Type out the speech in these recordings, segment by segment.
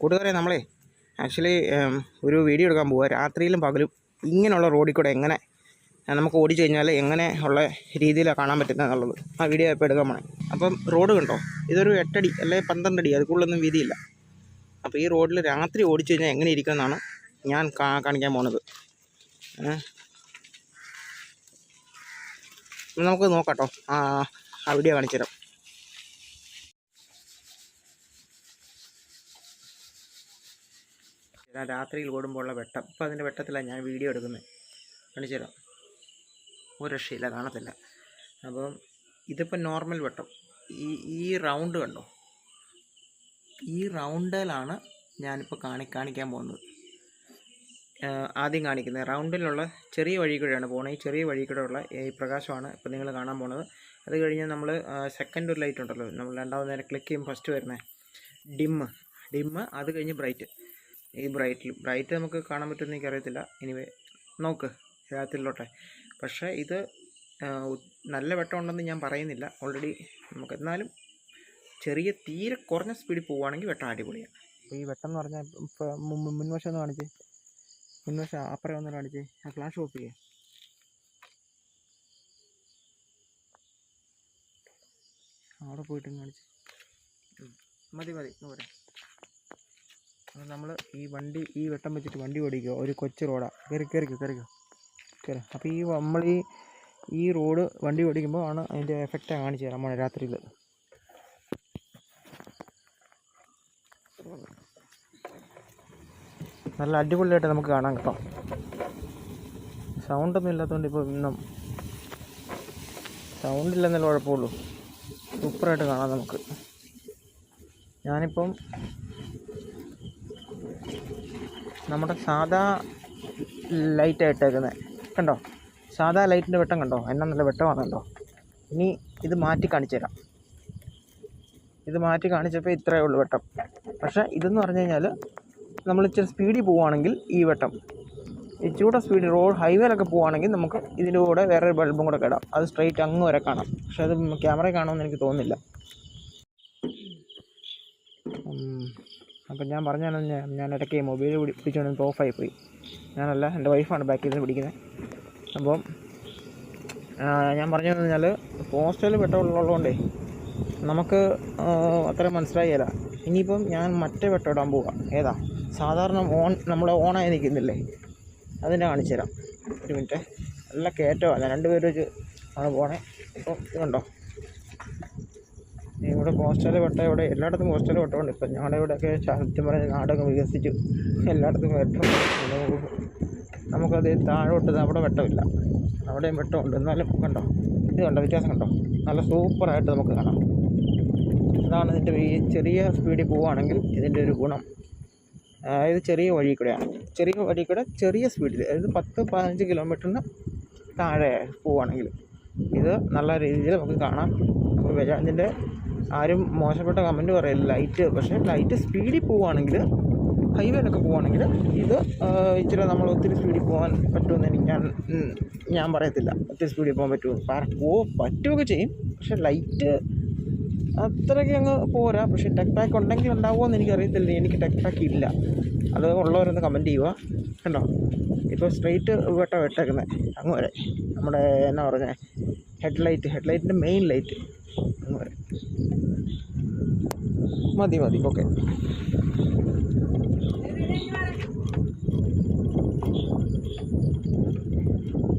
കൂട്ടുകാരെ നമ്മളെ ആക്ച്വലി ഒരു വീഡിയോ എടുക്കാൻ പോവുക രാത്രിയിലും പകലും ഇങ്ങനെയുള്ള റോഡിൽ കൂടെ എങ്ങനെ നമുക്ക് ഓടിച്ചു കഴിഞ്ഞാൽ എങ്ങനെ ഉള്ള രീതിയിലാണ് കാണാൻ പറ്റുന്നത് എന്നുള്ളത് ആ വീഡിയോ ഇപ്പോൾ എടുക്കാൻ പോണേ. അപ്പം റോഡ് കണ്ടോ? ഇതൊരു എട്ടടി അല്ലെങ്കിൽ പന്ത്രണ്ട് അടി അതുക്കുള്ളൊന്നും വീതിയില്ല. അപ്പോൾ ഈ റോഡിൽ രാത്രി ഓടിച്ചു കഴിഞ്ഞാൽ എങ്ങനെ ഇരിക്കുമെന്നാണ് ഞാൻ കാണിക്കാൻ പോണത്. നമുക്ക് നോക്കാം കേട്ടോ ആ വീഡിയോ കാണിച്ചു തരാം ഞാൻ രാത്രിയിൽ ഓടുമ്പോൾ ഉള്ള വെട്ടം. ഇപ്പോൾ അതിന്റെ വെട്ടത്തിലാണ് ഞാൻ വീഡിയോ എടുക്കുന്നത്. കാണിച്ചു തരാം. ഒരു രക്ഷയില്ല കാണത്തില്ല. അപ്പം ഇതിപ്പോൾ നോർമൽ വെട്ടം. ഈ ഈ റൗണ്ട് കണ്ടോ? ഈ റൗണ്ടിലാണ് ഞാനിപ്പോൾ കാണി കാണിക്കാൻ പോകുന്നത്. ആദ്യം കാണിക്കുന്നത്. റൗണ്ടിലുള്ള ചെറിയ വഴി കൂടെയാണ് പോകുന്നത് ഈ ചെറിയ വഴി കൂടെ ഉള്ള ഈ പ്രകാശമാണ് ഇപ്പോൾ നിങ്ങൾ കാണാൻ പോകുന്നത്. അത് കഴിഞ്ഞ് നമ്മൾ സെക്കൻഡ് ഒരു ലൈറ്റ് ഉണ്ടല്ലോ. നമ്മൾ രണ്ടാമത് നേരം ക്ലിക്ക് ചെയ്യുമ്പോൾ ഫസ്റ്റ് വരുന്നത് ഡിമ്മ് ഡിമ്മ് അത് കഴിഞ്ഞ് ബ്രൈറ്റ് ഈ ബ്രൈറ്റിൽ ബ്രൈറ്റ് നമുക്ക് കാണാൻ പറ്റുമെന്ന് എനിക്കറിയത്തില്ല. എനിവേ നോക്ക് രാത്രിയിലോട്ടെ. പക്ഷേ ഇത് നല്ല വെട്ടം ഉണ്ടെന്ന് ഞാൻ പറയുന്നില്ല. ഓൾറെഡി നമുക്ക് എന്നാലും ചെറിയ തീരെ കുറഞ്ഞ സ്പീഡിൽ പോവുകയാണെങ്കിൽ വെട്ടം അടിപൊളിയാണ്. അപ്പോൾ ഈ വെട്ടം എന്ന് പറഞ്ഞാൽ ഇപ്പോൾ മുൻവശം ഒന്ന് കാണിച്ചേ. മുൻവശം അപ്പുറം ഒന്ന് കാണിച്ചേ. ആ ഫ്ലാഷ് ഓഫ് ചെയ്യേ. അവിടെ പോയിട്ട് കാണിച്ച്. മതി മതി അപ്പോൾ നമ്മൾ ഈ വണ്ടി ഈ വെട്ടം വെച്ചിട്ട് വണ്ടി ഓടിക്കുക. ഒരു കൊച്ചു റോഡാണ് കയറി കയറിക്കോ കയറിക്കോ കയറി അപ്പോൾ ഈ നമ്മൾ ഈ ഈ റോഡ് വണ്ടി ഓടിക്കുമ്പോൾ ആണ് അതിന്റെ എഫക്റ്റ് കാണിച്ചു തരാം നമ്മൾ രാത്രിയിൽ നല്ല അടിപൊളിയായിട്ട് നമുക്ക് കാണാൻ കേട്ടോ. സൗണ്ടൊന്നും ഇല്ലാത്തതുകൊണ്ട് ഇപ്പോൾ ഇന്നും. സൗണ്ട് ഇല്ലെന്നല്ലേ കുഴപ്പമുള്ളൂ. സൂപ്പറായിട്ട് കാണാം നമുക്ക്. ഞാനിപ്പം നമ്മുടെ സാധാ ലൈറ്റാണ് ഇട്ടേക്കുന്നത് കണ്ടോ? സാധാ ലൈറ്റിന്റെ വെട്ടം കണ്ടോ? എന്നാ നല്ല വെട്ടമാണല്ലോ. ഇനി ഇത് മാറ്റി കാണിച്ചു തരാം ഇത് മാറ്റി കാണിച്ചപ്പോൾ ഇത്രയേ ഉള്ളൂ വെട്ടം. പക്ഷേ ഇതെന്ന് പറഞ്ഞു കഴിഞ്ഞാൽ നമ്മൾ ഇച്ചിരി സ്പീഡിൽ പോവുകയാണെങ്കിൽ ഈ വെട്ടം. ഇച്ചിരൂടെ സ്പീഡ് റോഡ് ഹൈവേയിലൊക്കെ പോവുകയാണെങ്കിൽ നമുക്ക് ഇതിന്റെ കൂടെ വേറെ ബൾബും കൂടെ കിടാം. അത് സ്ട്രെയിറ്റ് അങ്ങ് വരെ കാണാം. പക്ഷേ അത് ക്യാമറ കാണുമെന്ന് എനിക്ക് തോന്നുന്നില്ല. അപ്പം ഞാൻ പറഞ്ഞാണ് ഞാൻ ഇടയ്ക്ക് മൊബൈൽ പിടിച്ചുകൊണ്ട് ഓഫായി പോയി. ഞാനല്ല എന്റെ വൈഫാണ് ബാക്കിൽ നിന്ന് പിടിക്കുന്നത് അപ്പം ഞാൻ പറഞ്ഞു കഴിഞ്ഞാൽ പോസ്റ്റൽ വെട്ടമുള്ളതുകൊണ്ടേ നമുക്ക് അത്ര മനസ്സിലായില്ല. ഇനിയിപ്പം ഞാൻ മറ്റേ വെട്ടം ഇടാൻ പോവാം. ഏതാ? സാധാരണ ഓൺ നമ്മൾ ഓണായി നിൽക്കുന്നില്ലേ? അതിനെ കാണിച്ചു തരാം ഒരു മിനിറ്റ് നല്ല കയറ്റമാണ് രണ്ട് പേര് വെച്ച് ആണ് പോണേ. ഇപ്പം ഇതുണ്ടോ ഇവിടെ പോസ്റ്റൽ വെട്ടം ഇവിടെ എല്ലായിടത്തും പോസ്റ്റൽ വെട്ടമുണ്ട് ഇപ്പം ഞങ്ങളുടെ ഇവിടെയൊക്കെ സത്യം പറഞ്ഞ നാടൊക്കെ വികസിച്ചു. എല്ലായിടത്തും വെട്ടം നമുക്കത് താഴോട്ട് അവിടെ വെട്ടമില്ല. അവിടെയും വെട്ടമുണ്ട്. എന്നാലും കണ്ടോ? ഇത് കണ്ടോ? വ്യത്യാസം കണ്ടോ? നല്ല സൂപ്പറായിട്ട് നമുക്ക് കാണാം. അതാണ് ഇതിന്റെ ഈ ചെറിയ സ്പീഡിൽ പോവുകയാണെങ്കിൽ ഇതിന്റെ ഒരു ഗുണം. അതായത് ചെറിയ വഴി കൂടെയാണ് ചെറിയ വഴി കൂടെ ചെറിയ സ്പീഡിൽ. അതായത് പത്ത് പതിനഞ്ച് കിലോമീറ്ററിന് താഴെ പോവുകയാണെങ്കിൽ ഇത് നല്ല രീതിയിൽ നമുക്ക് കാണാം. അപ്പോൾ ബജാജിന്റെ ആരും മോശപ്പെട്ട കമന്റ് പറയില്ല ലൈറ്റ് പക്ഷേ ലൈറ്റ് സ്പീഡിൽ പോവുകയാണെങ്കിൽ ഹൈവേയിലൊക്കെ പോവുകയാണെങ്കിൽ ഇത് ഇച്ചിരി നമ്മൾ ഒത്തിരി സ്പീഡിൽ പോകാൻ പറ്റുമെന്ന് എനിക്ക് ഞാൻ ഞാൻ പറയത്തില്ല. ഒത്തിരി സ്പീഡിൽ പോകാൻ പറ്റുമെന്ന് കാരണം പോ പറ്റുകയൊക്കെ ചെയ്യും. പക്ഷേ ലൈറ്റ് അത്രയ്ക്ക് അങ്ങ് പോരാ. പക്ഷേ ടെക് പാക്ക് ഉണ്ടെങ്കിൽ ഉണ്ടാവുമോ എന്ന് എനിക്കറിയത്തില്ല എനിക്ക് ടെക് പാക്ക് ഇല്ല. അത് ഉള്ളവരൊന്ന് കമന്റ് ചെയ്യുക. കണ്ടോ? ഇപ്പോൾ സ്ട്രെയിറ്റ് വെട്ട വെട്ടേക്കുന്നത് അങ്ങ് വരെ. നമ്മുടെ എന്നാ പറഞ്ഞത് head light head main light അങ്ങ് വരെ മതി മതി ഓക്കെ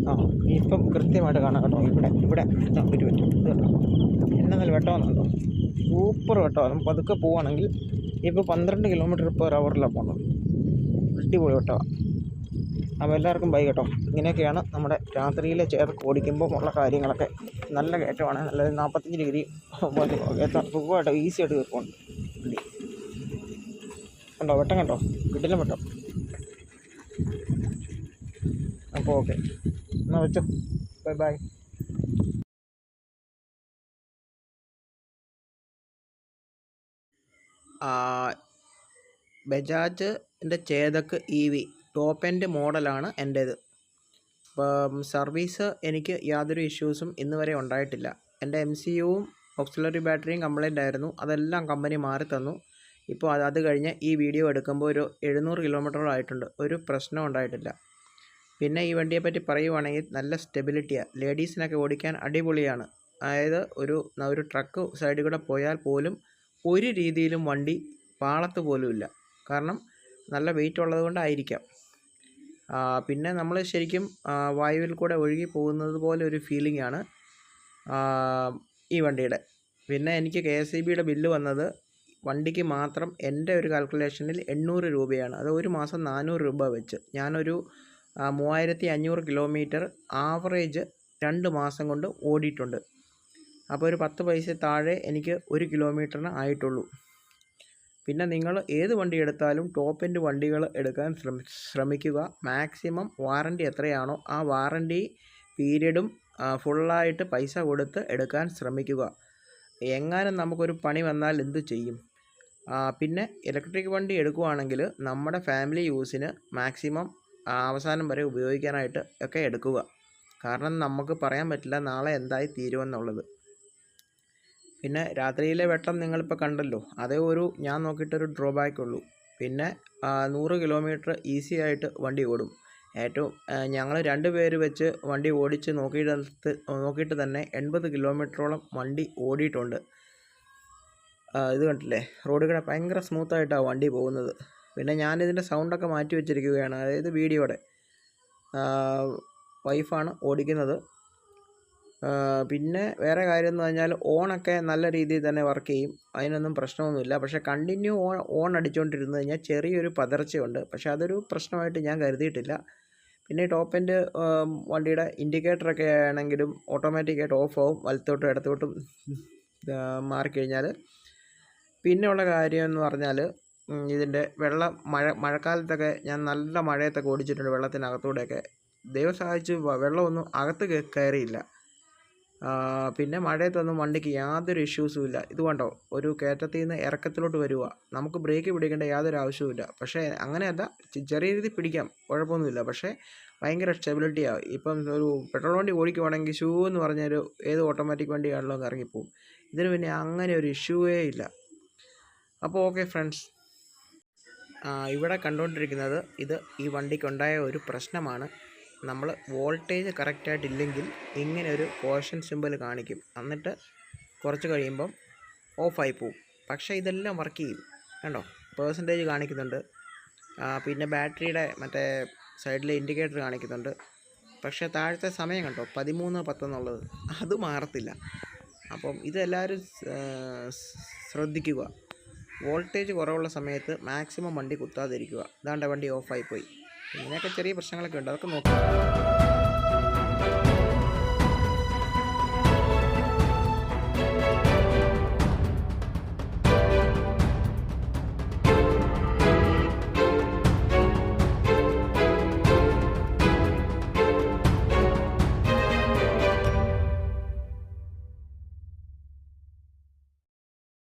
ആ ഇപ്പം കൃത്യമായിട്ട് കാണാം കേട്ടോ ഇവിടെ ഇവിടെ ഇതാ പറ്റി പറ്റും ഇത് കേട്ടോ എന്നെ നല്ല വെട്ടമെന്നുണ്ടോ സൂപ്പർ വെട്ടോ നമുക്ക് പതുക്കെ പോവുകയാണെങ്കിൽ ഇപ്പോൾ പന്ത്രണ്ട് കിലോമീറ്റർ പെർ അവറിലാണ് പോകുന്നത് അടിപൊളി വെട്ടമാണ് അപ്പോൾ എല്ലാവർക്കും ബൈ കേട്ടോ ഇങ്ങനെയൊക്കെയാണ് നമ്മുടെ രാത്രിയിലെ ചേർക്ക് ഓടിക്കുമ്പോൾ ഉള്ള കാര്യങ്ങളൊക്കെ നല്ല കയറ്റമാണ് നല്ല നാൽപ്പത്തഞ്ച് ഡിഗ്രി എത്താൻ സുഖമായിട്ട് ഈസി ആയിട്ട് കയറുന്നുണ്ട് കണ്ടോ? വെട്ടം കണ്ടോ? കിട്ടില്ല വെട്ടം. അപ്പോൾ ഓക്കെ. എന്നാൽ വെച്ചോ. Bye bye. ബജാജ് എന്റെ Chetak E V top end മോഡലാണ് എന്റേത് അപ്പം സർവീസ് എനിക്ക് യാതൊരു ഇഷ്യൂസും ഇന്ന് വരെ ഉണ്ടായിട്ടില്ല. എന്റെ എം സി യുവും ഓക്സിലറി ബാറ്ററിയും കംപ്ലൈന്റ് ആയിരുന്നു. അതെല്ലാം കമ്പനി മാറി തന്നു. ഇപ്പോൾ അത് അത് കഴിഞ്ഞ് ഈ വീഡിയോ എടുക്കുമ്പോൾ ഒരു എഴുന്നൂറ് കിലോമീറ്ററോളം ആയിട്ടുണ്ട്. ഒരു പ്രശ്നം ഉണ്ടായിട്ടില്ല. പിന്നെ ഈ വണ്ടിയെ പറ്റി പറയുവാണെങ്കിൽ നല്ല സ്റ്റെബിലിറ്റിയാണ് ലേഡീസിനൊക്കെ ഓടിക്കാൻ അടിപൊളിയാണ്. അതായത് ഒരു ഒരു ട്രക്ക് സൈഡിൽ കൂടെ പോയാൽ പോലും ഒരു രീതിയിലും വണ്ടി പാളത്ത് പോലും ഇല്ല. കാരണം നല്ല വെയിറ്റ് ഉള്ളത് കൊണ്ടായിരിക്കാം. പിന്നെ നമ്മൾ ശരിക്കും വായുവിൽ കൂടെ ഒഴുകി പോകുന്നത് പോലെ ഒരു ഫീലിംഗ് ആണ് ഈ വണ്ടിയുടെ. പിന്നെ എനിക്ക് കെ എസ് ഇ ബിയുടെ ബില്ല് വന്നത് വണ്ടിക്ക് മാത്രം എന്റെ ഒരു കാൽക്കുലേഷനിൽ എണ്ണൂറ് രൂപയാണ്. അത് ഒരു മാസം നാനൂറ് രൂപ വെച്ച്. ഞാനൊരു മൂവായിരത്തി അഞ്ഞൂറ് കിലോമീറ്റർ ആവറേജ് രണ്ട് മാസം കൊണ്ട് ഓടിയിട്ടുണ്ട്. അപ്പോൾ ഒരു പത്ത് പൈസ താഴെ എനിക്ക് ഒരു കിലോമീറ്ററിന് ആയിട്ടുള്ളൂ. പിന്നെ നിങ്ങൾ ഏത് വണ്ടി എടുത്താലും ടോപ്പ് എൻഡ് വണ്ടികൾ എടുക്കാൻ ശ്രമി ശ്രമിക്കുക. മാക്സിമം വാറണ്ടി എത്രയാണോ ആ വാറണ്ടി പീരീഡും ഫുള്ളായിട്ട് പൈസ കൊടുത്ത് എടുക്കാൻ ശ്രമിക്കുക. എങ്ങാനും നമുക്കൊരു പണി വന്നാൽ എന്ത് ചെയ്യും? പിന്നെ ഇലക്ട്രിക് വണ്ടി എടുക്കുവാണെങ്കിൽ നമ്മുടെ ഫാമിലി യൂസിന് മാക്സിമം അവസാനം വരെ ഉപയോഗിക്കാനായിട്ട് ഒക്കെ എടുക്കുക. കാരണം നമുക്ക് പറയാൻ പറ്റില്ല നാളെ എന്തായി തീരുമെന്നുള്ളത്. പിന്നെ രാത്രിയിലെ വെട്ടം നിങ്ങളിപ്പോൾ കണ്ടല്ലോ. അതേ ഒരു ഞാൻ നോക്കിയിട്ടൊരു ഡ്രോബാക്ക് ഉള്ളൂ. പിന്നെ നൂറ് കിലോമീറ്റർ ഈസി ആയിട്ട് വണ്ടി ഓടും. ഏറ്റവും ഞങ്ങൾ രണ്ട് പേര് വെച്ച് വണ്ടി ഓടിച്ച് നോക്കിയിട്ട് നോക്കിയിട്ട് തന്നെ എൺപത് കിലോമീറ്ററോളം വണ്ടി ഓടിയിട്ടുണ്ട്. ഇത് കണ്ടില്ലേ? റോഡിൽ കൂടെ ഭയങ്കര സ്മൂത്തായിട്ടാണ് വണ്ടി പോകുന്നത്. പിന്നെ ഞാനിതിന്റെ സൗണ്ടൊക്കെ മാറ്റി വെച്ചിരിക്കുകയാണ്. അതായത് വീഡിയോയുടെ. വൈഫാണ് ഓടിക്കുന്നത്. പിന്നെ വേറെ കാര്യം എന്ന് പറഞ്ഞാൽ ഓണൊക്കെ നല്ല രീതിയിൽ തന്നെ വർക്ക് ചെയ്യും. അതിനൊന്നും പ്രശ്നമൊന്നുമില്ല. പക്ഷേ കണ്ടിന്യൂ ഓൺ ഓൺ അടിച്ചുകൊണ്ടിരുന്നു കഴിഞ്ഞാൽ ചെറിയൊരു പതർച്ചയുണ്ട്. പക്ഷേ അതൊരു പ്രശ്നമായിട്ട് ഞാൻ കരുതിയിട്ടില്ല. പിന്നെ ടോപ്പ് എൻഡ് വണ്ടിയുടെ ഇൻഡിക്കേറ്ററൊക്കെ ആണെങ്കിലും ഓട്ടോമാറ്റിക്കായിട്ട് ഓഫ് ആവും. വലത്തോട്ടും ഇടത്തോട്ടും മാറിക്കഴിഞ്ഞാൽ പിന്നെയുള്ള കാര്യം എന്ന് പറഞ്ഞാൽ ഇതിന്റെ വെള്ളം മഴ മഴക്കാലത്തൊക്കെ ഞാൻ നല്ല മഴയത്തൊക്കെ ഓടിച്ചിട്ടുണ്ട് വെള്ളത്തിനകത്തൂടെയൊക്കെ. ദൈവം സഹായിച്ച് വെള്ളമൊന്നും അകത്ത് കയറിയില്ല. പിന്നെ മഴയത്തൊന്നും വണ്ടിക്ക് യാതൊരു ഇഷ്യൂസും ഇല്ല. ഇത് കണ്ടോ? ഒരു കയറ്റത്തിൽ നിന്ന് ഇറക്കത്തിലോട്ട് വരിക നമുക്ക് ബ്രേക്ക് പിടിക്കേണ്ട യാതൊരു ആവശ്യവുമില്ല പക്ഷേ അങ്ങനെയല്ല ചെറിയ രീതിയിൽ പിടിക്കാം. കുഴപ്പമൊന്നുമില്ല. പക്ഷേ ഭയങ്കര സ്റ്റെബിലിറ്റിയാണ് ഇപ്പം ഒരു പെട്രോൾ വണ്ടി ഓടിക്കുവാണെങ്കിൽ ഷൂ എന്ന് പറഞ്ഞൊരു ഏത് ഓട്ടോമാറ്റിക് വണ്ടിയാണല്ലോ എന്ന് ഇറങ്ങിപ്പോവും. ഇതിന് പിന്നെ അങ്ങനെ ഒരു ഇഷ്യൂവേ ഇല്ല. അപ്പോൾ ഓക്കെ ഫ്രണ്ട്സ്. ഇവിടെ കണ്ടുകൊണ്ടിരിക്കുന്നത് ഇത് ഈ വണ്ടിക്കുണ്ടായ ഒരു പ്രശ്നമാണ്. നമ്മൾ വോൾട്ടേജ് കറക്റ്റായിട്ടില്ലെങ്കിൽ ഇങ്ങനെ ഒരു കോഷൻ സിമ്പിൾ കാണിക്കും. എന്നിട്ട് കുറച്ച് കഴിയുമ്പം ഓഫായി പോവും. പക്ഷേ ഇതെല്ലാം വർക്ക് ചെയ്യും. കണ്ടോ? പേഴ്സന്റേജ് കാണിക്കുന്നുണ്ട്. പിന്നെ ബാറ്ററിയുടെ മറ്റേ സൈഡിലെ ഇൻഡിക്കേറ്റർ കാണിക്കുന്നുണ്ട്. പക്ഷേ താഴത്തെ സമയം കണ്ടോ? പതിമൂന്ന് പത്തെന്നുള്ളത്. അത് മാറത്തില്ല. അപ്പം ഇതെല്ലാവരും ശ്രദ്ധിക്കുക. വോൾട്ടേജ് കുറവുള്ള സമയത്ത് മാക്സിമം വണ്ടി കുത്താതിരിക്കുക. ഇതാണ്ട് വണ്ടി ഓഫായി പോയി. ഇങ്ങനെയൊക്കെ ചെറിയ പ്രശ്നങ്ങളൊക്കെ ഉണ്ട്. അതൊക്കെ നോക്കുക